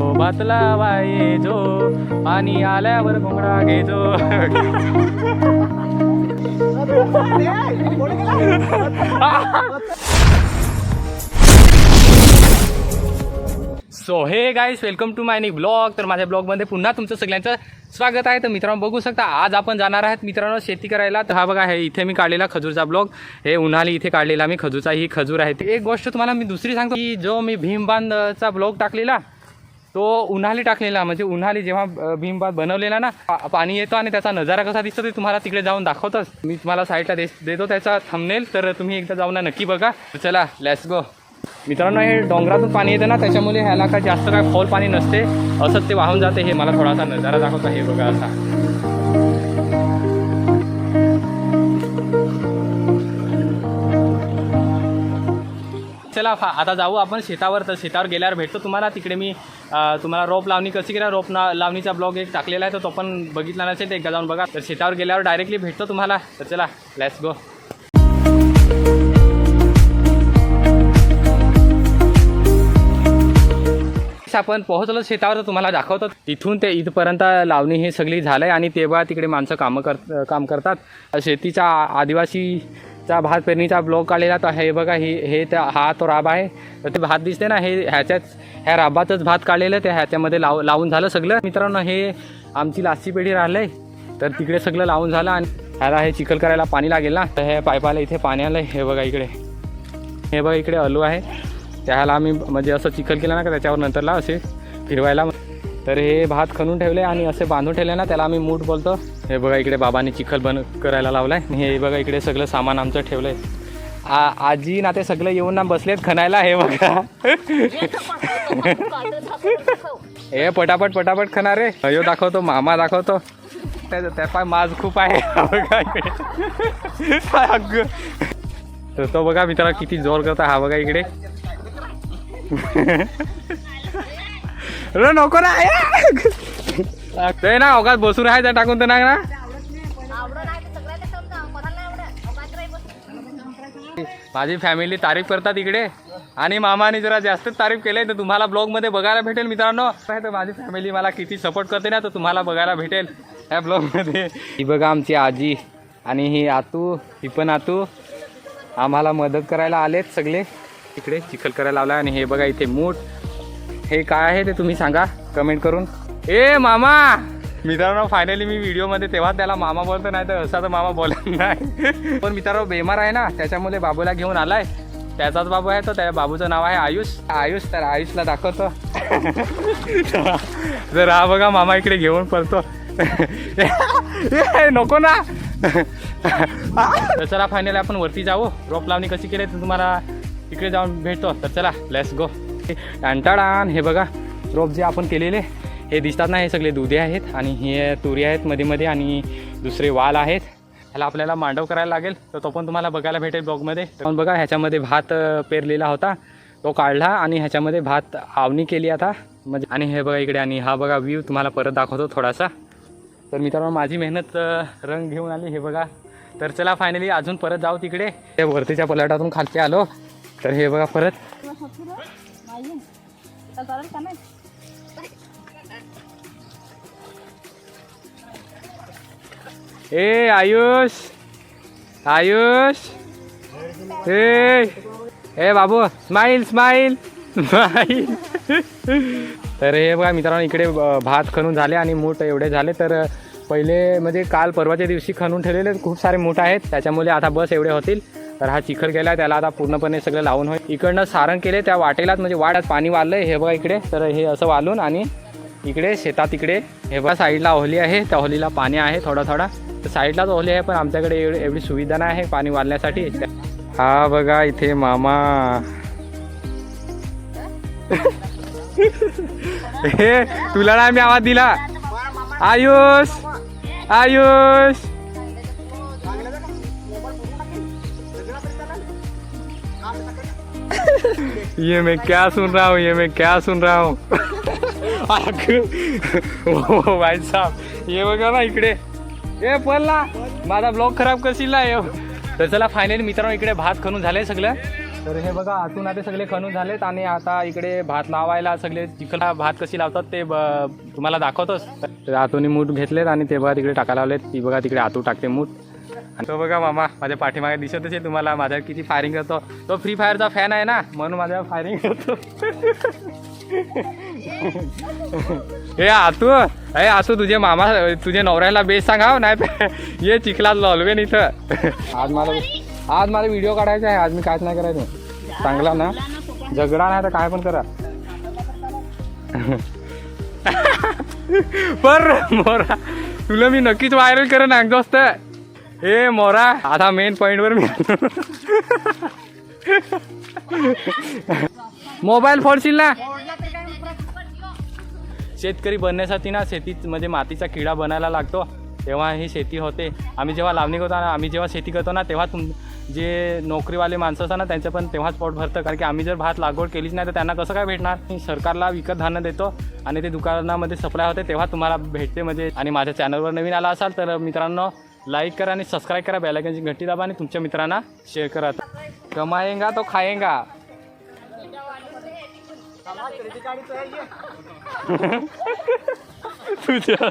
हो बातला वाये जो पाणी आल्यावर घोंगडा घेजो. So hey guys welcome to माय नी ब्लॉग तर माझ्या ब्लॉगमध्ये पुन्हा तुमचं सगळ्यांचं स्वागत आहे. तर मित्रांनो बघू शकता आज आपण जाणार आहात मित्रांनो शेती करायला. तर हा बघा हे इथे मी काढलेला खजूरचा ब्लॉग हे उन्हाळी इथे काढलेला मी खजूरचा. ही खजूर आहे एक गोष्ट तुम्हाला मी दुसरी सांगतो की जो मी भीमबांधचा ब्लॉग टाकलेला तो उन्हाळी टाकलेला. म्हणजे उन्हाळी जेव्हा अ, भीमबाद बनवलेला ना पाणी येतो आणि त्याचा नजारा कसा दिसतो ते तुम्हाला तिकडे जाऊन दाखवतोच. मी तुम्हाला साईडला देतो त्याचा थंबनेल तर तुम्ही एकदा जाऊन ना नक्की बघा. चला लेट्स गो मित्रांनो हे डोंगरातून पाणी येतं ना त्याच्यामुळे ह्याला काय जास्त काय खोल पाणी नसते. असंच ते वाहून जाते हे मला थोडासा नजारा दाखवतो हे बघा असा चला फा- आता जाऊ आपण शेतावर. तर शेतावर गेल्यावर भेटतो तुम्हाला. तिकडे मी तुम्हाला रोप लावणी कशी केल्या रोप ना लावणीचा ब्लॉग एक टाकलेला आहे तर तो पण बघितला नसेल तर एकदा जाऊन बघा. तर शेतावर गेल्यावर डायरेक्टली भेटतो तुम्हाला. तर चला लेट्स गो आपण पोहोचलो शेतावर तर तुम्हाला दाखवतो. तिथून ते इथपर्यंत लावणी हे सगळी झालं आहे आणि तेव्हा तिकडे माणसं कामं कर काम करतात. शेतीचा आदिवासीचा भात पेरणीचा ब्लॉक काढलेला तर हे बघा ही हे त्या हा तो राब आहे. तर ते भात दिसते ना हे ह्याच्याच ह्या राबातच भात काढलेलं ते ह्याच्यामध्ये लाव लावून झालं सगळं. मित्रांनो हे आमची लास्टी पेढी राहिलं आहे तर तिकडे सगळं लावून झालं आणि ह्याला हे चिखल करायला पाणी लागेल ना. तर हे पाईपाला इथे पाणी आलं हे बघा इकडे. हे बघा इकडे अलू आहे. त्याला आम्ही म्हणजे असं चिखल केलं ना का त्याच्यावर नंतरला असे फिरवायला. तर हे भात खणून ठेवले आणि असे बांधून ठेवले ना त्याला आम्ही मूठ बोलतो. हे बघा इकडे बाबांनी चिखल बन करायला लावलाय. हे बघा इकडे सगळं सामान आमचं ठेवलंय. आ आजी ना ते सगळं येऊन ना बसलेत खणायला हे बघा. हे पटापट पटापट खणार रे. अयो दाखवतो मामा दाखवतो. त्या त्या पाय माज खूप आहे. बघा इकडे. अगं. तर तो बघा मित्रा किती जोर करता हा बघा इकडे. नको ना ते ना अवघात बसून राहायचं टाकून तर ना. ना माझी फॅमिली तारीफ करतात इकडे. आणि मामाने जरा जास्तच तारीफ केले तर तुम्हाला ब्लॉगमध्ये बघायला भेटेल मित्रांनो. तर माझी फॅमिली मला किती सपोर्ट करते ना तर तुम्हाला बघायला भेटेल ह्या ब्लॉगमध्ये ही बघा आमची आजी आणि ही आतू ही पण आतू. आम्हाला मदत करायला आलेत सगळे. इकडे चिखल करायला लावला आणि हे बघा इथे मूठ. हे काय आहे ते तुम्ही सांगा कमेंट करून. ए मामा! मित्रांनो फायनली मी व्हिडिओमध्ये तेव्हा त्याला मामा बोलतो नाही तर असा तर मामा बोलत नाही. पण मित्रांनो बेमार आहे ना त्याच्यामुळे बाबूला घेऊन आलाय. त्याचाच बाबू आहे तो त्या बाबूचं नाव आहे आयुष. आयुष तर आयुषला दाखवतो. जर हा बघा मामा इकडे घेऊन पळतो. नको ना. तर चला फायनली आपण वरती जाऊ. रोप लावणी कशी केली तर तुम्हाला इकडे जाऊन भेटतो. तर चला लेट्स गो टाळान हे बघा रोप जे आपण केलेले हे दिसतात ना हे सगळे दुधे आहेत आणि हे तुरी आहेत मध्ये मध्ये आणि दुसरे वाल आहेत. ह्याला आपल्याला मांडव करायला लागेल तर तो पण तुम्हाला बघायला भेटेल ब्लॉगमध्ये पण बघा ह्याच्यामध्ये भात पेरलेला होता. तो काढला आणि ह्याच्यामध्ये भात आवणी केली आता. म्हणजे आणि हे बघा इकडे आणि हा बघा व्ह्यू तुम्हाला परत दाखवतो थोडासा. तर मित्रांनो माझी मेहनत रंग घेऊन आली हे बघा. तर चला फायनली अजून परत जाऊ तिकडे. ते वरतीच्या पलाटातून खालती आलो. तर हे बघा परत. ए आयुष. आयुष. ए. ए बाबू. स्माईल स्माईल स्माईल तर हे बघा मित्रांनो इकडे भात खणून झाले आणि मूठ एवढे झाले. तर पहिले म्हणजे काल परवाच्या दिवशी खणून ठेवलेले. खूप सारे मूठ आहेत. त्याच्यामुळे आता बस एवढे होतील. तर हा चिखल केला त्याला आता पूर्णपणे सगळं लावून होईल. इकडनं सारण केले त्या वाटेलाच म्हणजे वाड्यात पाणी वाढलंय. हे बघा इकडे तर हे असं वालून आणि इकडे शेतात इकडे हे बघा साईडला ओहली आहे. त्या ओहलीला पाणी आहे थोडा थोडा. तर साईडलाच ओहली आहे पण आमच्याकडे एवढी एवढी सुविधा नाही आहे पाणी वाढण्यासाठी. हा बघा इथे मामा. हे तुला नाही मी आवाज दिला. आयुष आयुष. ये मैं क्या सुन रहा हूँ ये मैं क्या सुन रहा हूँ? भाई साहब ये बघा ना इकडे. ए पडला माझा ब्लॉग खराब कशीला ये. तर चला फायनली मित्रांनो इकडे भात खणून झाले सगळं. तर हे बघा आतून आता सगळे खणून झालेत आणि आता इकडे भात लावायला सगळे चिखल भात कशी लावतात ते ब- तुम्हाला दाखवतोच. तर आतून मूठ घेतलेत आणि ते बघा तिकडे टाकायला लावलेत. ती बघा तिकडे आतू टाकते मूठ. तो बघा मामा माझ्या पाठीमागे दिसतच आहे तुम्हाला. माझ्या किती फायरिंग करतो. तो फ्री फायरचा फॅन आहे ना म्हणून माझ्या फायरिंग करतो. हे आतू अरे आतू तुझे मामा तुझे नवऱ्याला बेस सांगाव नाही ये चिखलात लॉलवेन इथं. आज मला आज मला व्हिडिओ काढायचा आहे. आज मी काहीच नाही करायचं. चांगला ना? झगडा नाही तर काय पण करा. पर मोरा तुला मी नक्कीच व्हायरल करेन एक दोस्त हे मोरा आता मेन पॉइंटवर मी मोबाईल फोडशील ना? शेतकरी बनण्यासाठी ना शेतीमध्ये मातीचा किडा बनायला लागतो तेव्हा ही शेती होते. आम्ही जेव्हा लावणी करतो ना आम्ही जेव्हा शेती करतो ना तेव्हा तुम जे नोकरीवाले माणसं असतात ना त्यांचं पण तेव्हाच पोट भरतं. कारण की आम्ही जर भात लागवड केलीच नाही तर त्यांना कसं काय भेटणार? मी सरकारला विकत धान्य देतो आणि ते दुकानामध्ये सप्लाय होते तेव्हा तुम्हाला भेटते म्हणजे आणि माझ्या चॅनलवर नवीन आला असाल तर मित्रांनो लाईक करा आणि सबस्क्राईब करा बेलायकनची घंटी दाबा आणि तुमच्या मित्रांना शेअर करा. कमाएंगा तो खाएंगा तुझ्या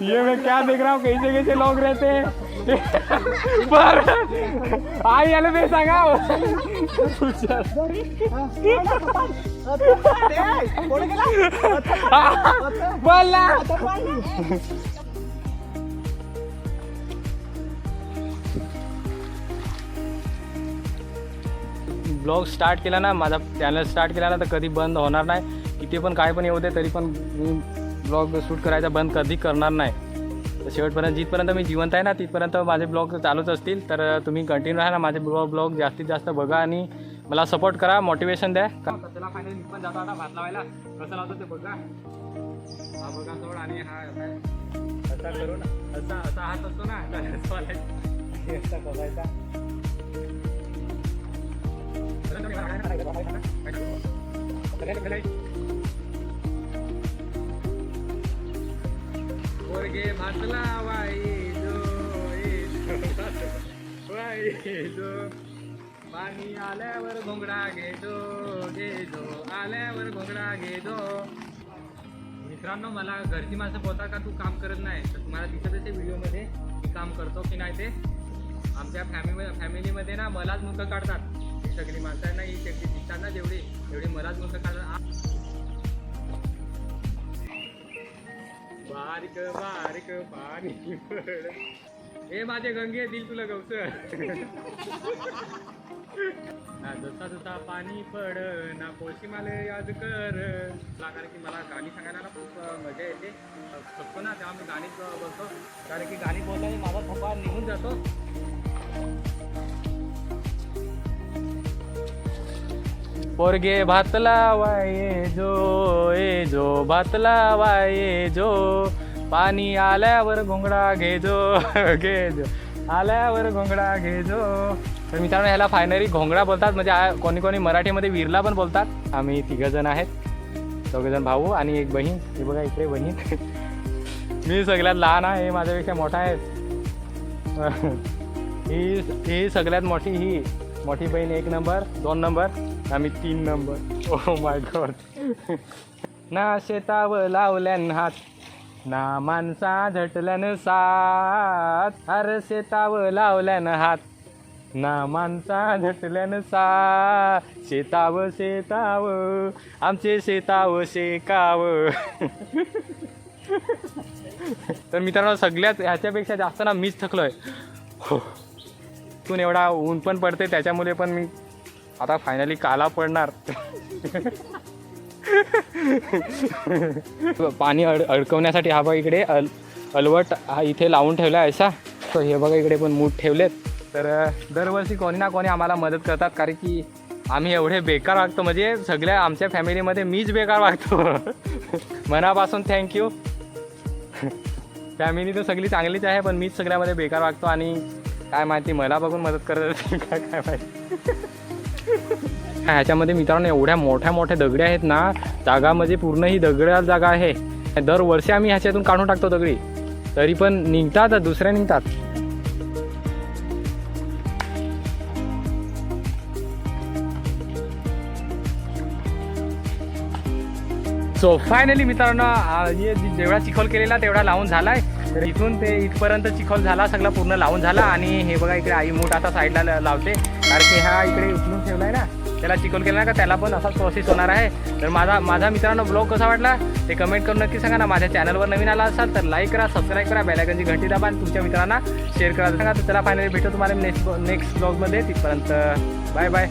ये मैं क्या देख रहा हूँ कैसे कैसे लोग रहते हैं? बर. आई याला बे सांगा. बोल ब्लॉग स्टार्ट केला ना माझा चॅनल स्टार्ट केला ना तर कधी बंद होणार नाही. किती पण काय पण येऊ दे तरी पण मी ब्लॉग शूट करायचा बंद कधी करणार नाही. तर शेवटपर्यंत जिथपर्यंत मी जिवंत आहे ना तिथपर्यंत माझे ब्लॉग चालूच असतील. तर तुम्ही कंटिन्यू राहा ना माझे ब्लॉग ब्लॉग जास्तीत जास्त बघा आणि मला सपोर्ट करा मोटिवेशन द्या. त्याला फायनली पण जातो आता भात लावायला. कसं लावतो ते बघा. हा बघा सोड आणि हा असा असा करून असा असा हात असतो ना असा वालायचा. करायचा पोरगे भात लावायचो वाईचो पाणी आल्यावर घोंगडा घेतो घेतो. आल्यावर घोंगडा घेतो. मित्रांनो मला घरची माणसं बोलता का तू काम करत नाही? तर तुम्हाला दिसत असेल व्हिडिओमध्ये मी काम करतो की नाही ते. आमच्या फॅमिली फॅमिलीमध्ये ना मलाच मुलं काढतात. ही सगळी माणसं ही सगळी दिसतात ना जेवढी तेवढी मलाच मुलं काढतात. बारीक बारीक पाणी पड हे माझे गंगे दिल तुला गवस जसा जसा पाणी पड ना कोशी मला याद कर. कारण की मला गाणी सांगायला ना खूप मजा येते. थकतो ना तेव्हा मी बोलतो. कारण की गाणी बोलल्याने माझा थकवा निघून जातो. पोरगे भात लावाये जो ए जो भात लावाये जो. पाणी आल्यावर घोंगडा घे जो घे जो आल्यावर घोंगडा घेजो. तर मित्रांनो ह्याला फायनली घोंगडा बोलतात. म्हणजे कोणी कोणी मराठीमध्ये विरला पण बोलतात. आम्ही तिघंजण आहेत. चौघजण भाऊ आणि एक बहीण. हे बघा इकडे बहीण. मी सगळ्यात लहान आहे माझ्यापेक्षा मोठा आहे. ही ही सगळ्यात मोठी ही मोठी बहीण एक नंबर दोन नंबर. आम्ही तीन नंबर ओ माय गॉड ना शेताव लावल्यान हात ना माणसा झटल्यान सात अरे शेताव लावल्यान हात ना माणसा झटल्यान सा शेताव शेताव आमचे शेताव शेकाव तर मित्रांनो सगळ्यात ह्याच्यापेक्षा जास्त ना मीच थकलोय. हो. तून एवढा ऊन पण पडते त्याच्यामुळे पण मी आता फायनली काला पडणार. पाणी अड अडकवण्यासाठी हा बघा इकडे अल अलवट हा इथे लावून ठेवला आहे असा. तर हे बघा इकडे पण मूठ ठेवलेत. तर दरवर्षी कोणी ना कोणी आम्हाला मदत करतात कारण की आम्ही एवढे बेकार वागतो. म्हणजे सगळ्या आमच्या फॅमिलीमध्ये मीच बेकार वागतो. मनापासून थँक्यू फॅमिली तर सगळी चांगलीच आहे पण मीच सगळ्यामध्ये बेकार वागतो आणि काय माहिती मला बघून मदत करत काय काय माहिती. ह्याच्यामध्ये मित्रांनो एवढ्या मोठ्या मोठ्या दगडे आहेत ना जागामध्ये पूर्ण ही दगड्या जागा आहे. दरवर्षी आम्ही ह्याच्यातून काढून टाकतो दगडी. तरी पण निघतात दुसऱ्या निघतात. सो फायनली मित्रांनो जेवढा चिखल केलेला तेवढा लावून झालाय. तर इथून ते इथपर्यंत चिखल झाला सगळा पूर्ण लावून झाला आणि हे बघा इकडे आई मूठ आता साईडला लावते. कारण की हा इकडे उचलून ठेवलाय ना. त्याला चिखल केला का त्याला पण असाच प्रोसेस होणार आहे. तर माझा माझा मित्रांनो ब्लॉग कसा वाटला? ते कमेंट करून नक्की सांगा ना. माझ्या चॅनलवर नवीन आला असाल तर लाईक करा सबस्क्राईब करा बेलायकनची घंटी दाबा आणि तुमच्या मित्रांना शेअर करा. सांगा तर त्याला फायनली भेटू तुम्हाला नेक्स्ट नेक्स्ट ब्लॉगमध्ये तिथपर्यंत बाय बाय